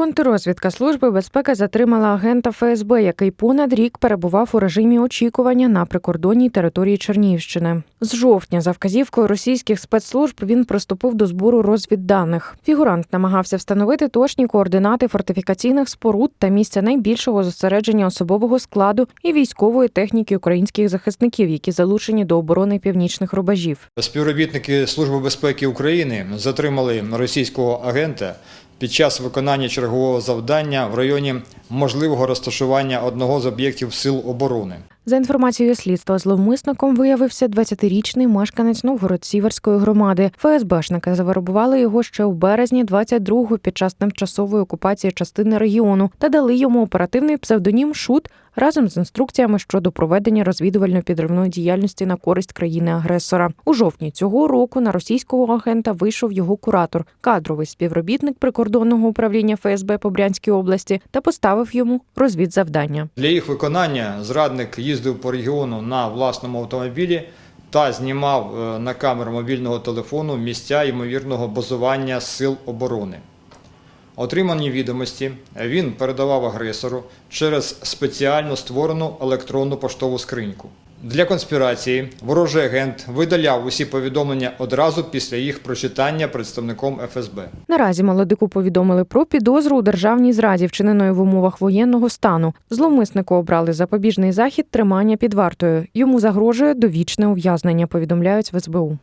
Контррозвідка Служби безпеки затримала агента ФСБ, який понад рік перебував у режимі очікування на прикордонній території Чернігівщини. З жовтня, за вказівкою російських спецслужб, він приступив до збору розвідданих. Фігурант намагався встановити точні координати фортифікаційних споруд та місця найбільшого зосередження особового складу і військової техніки українських захисників, які залучені до оборони північних рубежів. Співробітники Служби безпеки України затримали російського агента під час виконання чергового завдання в районі можливого розташування одного з об'єктів сил оборони. За інформацією слідства, зловмисником виявився 20-річний мешканець Новгород-Сіверської громади. ФСБшники завербували його ще у березні 22-го під час тимчасової окупації частини регіону та дали йому оперативний псевдонім Шут разом з інструкціями щодо проведення розвідувально-підривної діяльності на користь країни-агресора. У жовтні цього року на російського агента вийшов його куратор, кадровий співробітник прикордонного управління ФСБ по Брянській області, та поставив йому розвідзавдання. Для їх виконання зрадник їздив по регіону на власному автомобілі та знімав е, на камеру мобільного телефону місця ймовірного базування сил оборони. Отримані відомості він передавав агресору через спеціально створену електронну поштову скриньку. Для конспірації ворожий агент видаляв усі повідомлення одразу після їх прочитання представником ФСБ. Наразі молодику повідомили про підозру у державній зраді, вчиненої в умовах воєнного стану. Зловмиснику обрали запобіжний захід тримання під вартою. Йому загрожує довічне ув'язнення. Повідомляють в СБУ.